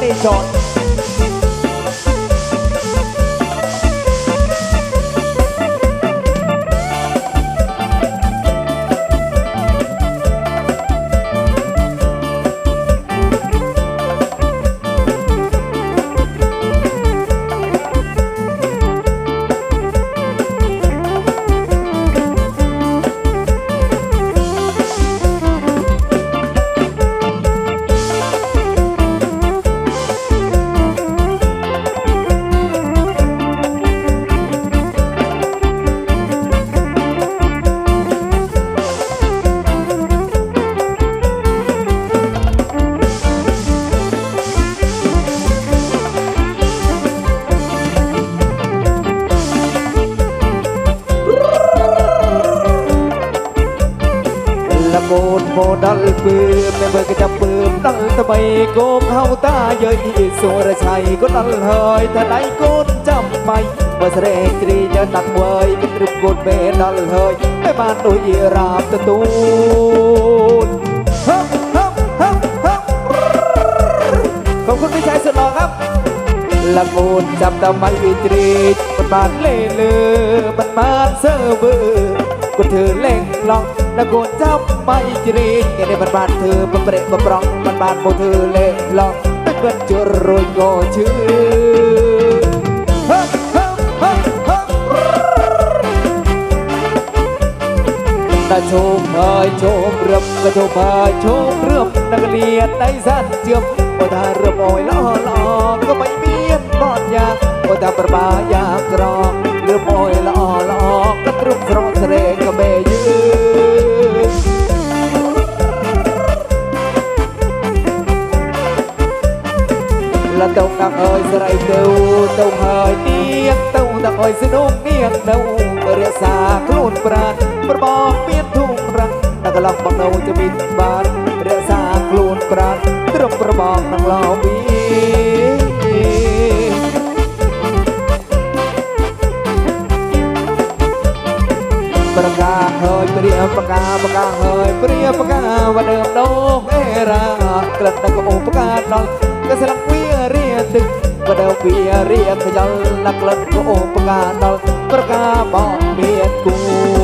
Nation ะโกนโมดัลปืมแม่เบิกจะปืมตั้งทำไมโกมเฮาตาเยยสุรชัยก็ดัลเฮยถ้าไหนโกนจำไม่เมื่อเสดงตรีจะตักเวยเป็นรูปโกนเมดัลเฮยแม่บ้านตัวยีราบตะตูนขอบคุณพี่ชายสุดหล่อครับละมูนจับตะมันวิตรีมันบานเล่เลือมันบานเซอร์เบอร์กูถือเล่งลอง ละโกนจำไม่จรีแกได้มันบานเธอมันเปรตมันปรองมันบานโมเธอเล่ลองเป็นเพื่อนจะรวยก็ชื่อฮึฮึฮึฮึตาชมเอ่ยชมเรื่มกระชมเอ่ยชมเรื่มนักเรียนในสั้นเจียมพอถ้าเรื่มโอยล้อหลอกก็ไม่เมียนบอดยาพอถ้าประบายากรอง ទៅដល់អើយស្រីទៅទៅហើយទៀតទៅដល់អើយសនុកនាងនៅរក្សាខ្លួនប្រាណប្របងមានធុងរឹងដល់កន្លងបងនៅจะមានបានរក្សាខ្លួនប្រាណត្រឹមប្របងនឹងលោវីប្រកាហើយព្រាប្រកាប្រកាហើយព្រាប្រកាវដើមដងអេរ៉ាក្រិតតែកុំប្រកាដល់កសិលឹកវី ទឹកបដៅពីរៀងខ្យល់លក្លិតក៏អូបកាដល់ប្រការបងមានគូ